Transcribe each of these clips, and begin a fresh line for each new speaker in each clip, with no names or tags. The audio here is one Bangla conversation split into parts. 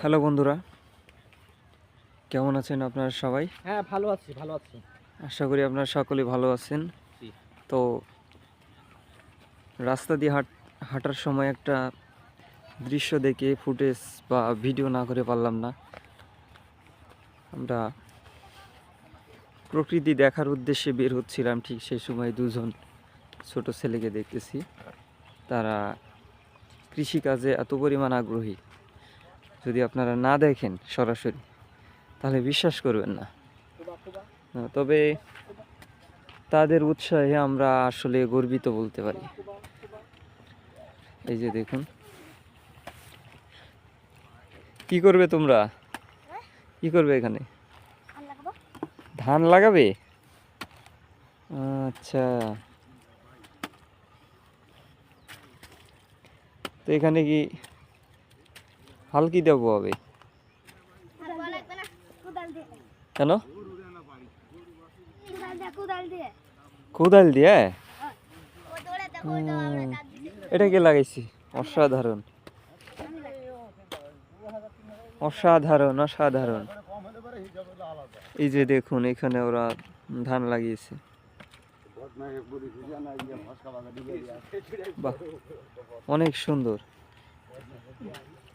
হ্যালো বন্ধুরা কেমন আছেন আপনারা সবাই?
হ্যাঁ ভালো আছি ভালো আছি।
আশা করি আপনারা সকলেই ভালো আছেন। তো রাস্তা দিয়ে হাট হাঁটার সময় একটা দৃশ্য দেখে ফুটেজ বা ভিডিও না করে পারলাম না। আমরা প্রকৃতি দেখার উদ্দেশ্যে বের হচ্ছিলাম ঠিক সেই সময় দুজন ছোট ছেলেকে দেখতেছি। তারা কৃষিকাজে এত পরিমাণ আগ্রহী। যদি আপনারা না দেখেন সরাসরি, তাহলে বিশ্বাস করবেন না। তবে তাদের উৎসাহে আমরা আসলে গর্বিত বলতে পারি। এই যে দেখুন। কি করবে তোমরা? কি করবে এখানে? ধান লাগাবে? আচ্ছা। তো এখানে কি হাল কি দেবো হবে কেন? কোদাল দিয়ে? এটা কে লাগাইছি? অসাধারণ। অসাধারণ অসাধারণ। এই যে দেখুন এখানে ওরা ধান লাগিয়েছে। অনেক সুন্দর।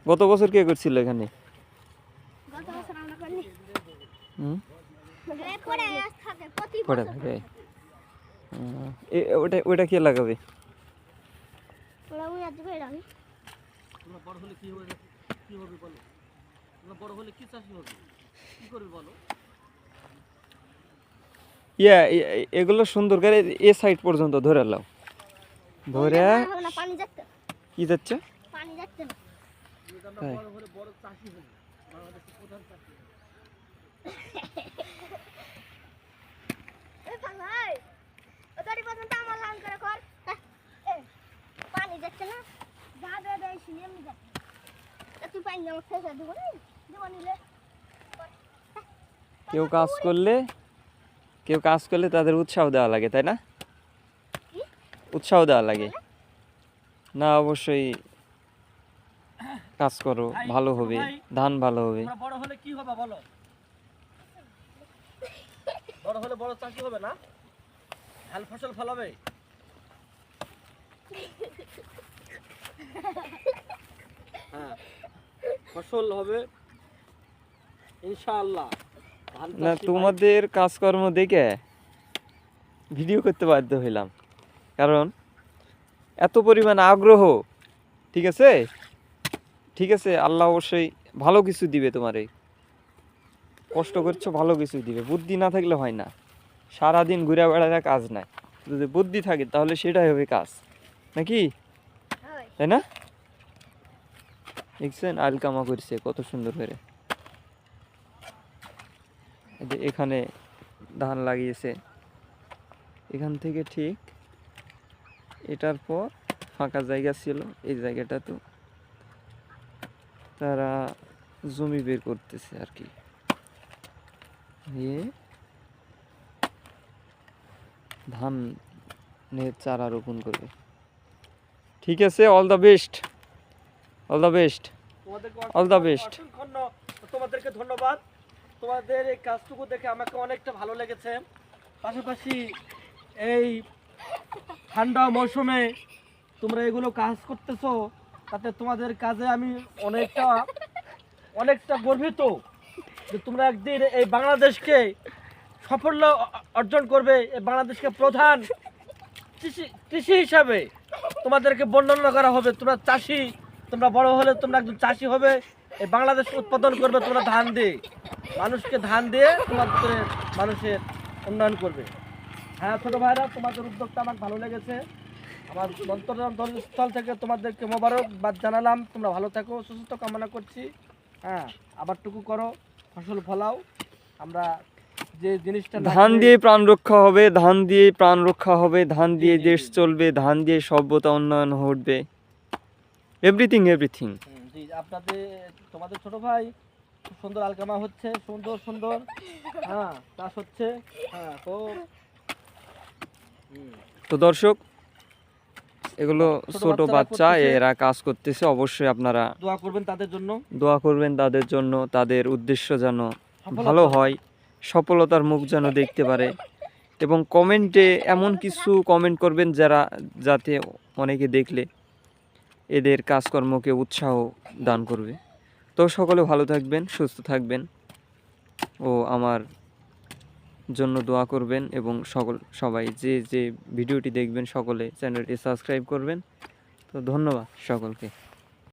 গত বছর কে করছিল এখানে? ওটা ওটা কে লাগাবে?
তোমরা বড় হলে কি হবে কি হবে বলো? তোমরা বড় হলে কি চাষি হবে? কি করবে বলো?
ইয়া এগুলো সুন্দর করে এ সাইড পর্যন্ত ধরে লাও ধরে কি যাচ্ছে?
পানি যাচ্ছে না।
কিন্তু আমরা
তাই।
বড় হলে বড় চাষি হব বাংলাদেশের প্রধান চাষি
এ ভাই ও পর্যন্ত আমার লান করে কর। পানি যাচ্ছে না। যা দে দে শুনে এমনি যাচ্ছে। তুই পানি আমার শেষে দিব না? নিলে।
কেউ কাজ করলে কেউ কাজ করলে তাদের উৎসাহ দেওয়া লাগে তাই না? উৎসাহ দেওয়া লাগে। না অবশ্যই কাজ করো ভালো হবে ধান ভালো হবে।
বড় হলে কি হবে বলো? বড় হলে বড় চাষি হবে না? ধান ফসল ফলাবে? হ্যাঁ ফসল হবে ইনশাআল্লাহ।
না তোমাদের কাজকর্ম দেখে ভিডিও করতে বাধ্য হইলাম। কারণ এত পরিমাণ আগ্রহ ঠিক আছে? ঠিক আছে আল্লাহ অবশ্যই ভালো কিছু দিবে তোমারে। কষ্ট করছ ভালো কিছু দিবে। বুদ্ধি না থাকলে হয় না। সারাদিন ঘুরে বেড়াতে কাজ নাই। যদি বুদ্ধি থাকে তাহলে সেটাই হবে কাজ। নাকি? তাই না? দেখছেন আলকামা করছে কত সুন্দর করে। যে এখানে ধান লাগিয়েছে। এখান থেকে ঠিক এটার পর ফাঁকা জায়গা ছিল এই জায়গাটা তো। তারা জমি বের করতেছে আর কি। দিয়ে ধানের চারা রোপণ করবে। ঠিক আছে all the best all the best the
অসংখ্য- ধন্য- তোমাদেরকে ধন্যবাদ। তোমাদের এই কাজটুকু দেখে আমাকে অনেকটা ভালো লেগেছে। পাশাপাশি এই ঠান্ডা মৌসুমে তোমরা এগুলো কাজ করতেছো তাতে তোমাদের কাজে আমি অনেকটা অনেকটা গর্বিত যে তোমরা একদিন এই বাংলাদেশকে সাফল্য অর্জন করবে, এই বাংলাদেশকে প্রধান কৃষি কৃষি হিসাবে তোমাদেরকে বর্ণনা করা হবে। তোমরা চাষি, তোমরা বড় হলে তোমরা একজন চাষি হবে, এই বাংলাদেশ উৎপাদন করবে, তোমরা ধান দিয়ে। মানুষকে ধান দিয়ে তোমাদের মানুষের উন্নয়ন করবে। হ্যাঁ ছোট ভাইরা, তোমাদের উদ্যোগটা আমার ভালো লেগেছে। আমার স্থল থেকে তোমাদেরকে মোবারকবাদ জানালাম। তোমরা ভালো থাকো সুস্থ কামনা করছি। হ্যাঁ আবারটুকু করো ফসল ফলাও। আমরা যে জিনিসটা
ধান দিয়ে প্রাণ রক্ষা হবে ধান দিয়ে প্রাণ রক্ষা হবে ধান দিয়ে দেশ চলবে ধান দিয়ে সভ্যতা উন্নয়ন ঘটবে। এভরিথিং এভরিথিং
জি আপনাদের তোমাদের ছোট ভাই খুব সুন্দর আলকামা হচ্ছে সুন্দর সুন্দর। হ্যাঁ চাষ হচ্ছে হ্যাঁ তো
তো দর্শক এগুলো
ছোট
বাচ্চা এরা কাজ করতেছে অবশ্যই আপনারা
দোয়া করবেন তাদের জন্য।
দোয়া করবেন তাদের জন্য তাদের উদ্দেশ্য যেন ভালো হয় সফলতার মুখ যেন দেখতে পারে। এবং কমেন্টে এমন কিছু কমেন্ট করবেন যারা যাতে অনেকে দেখলে এদের কাজকর্মকে উৎসাহ দান করবে। তো সকলে ভালো থাকবেন সুস্থ থাকবেন। ও আমার জন্য দোয়া করবেন এবং সকল, সবাই যে যে ভিডিওটি দেখবেন সকলে চ্যানেলটি সাবস্ক্রাইব করবেন। তো ধন্যবাদ সকলকে।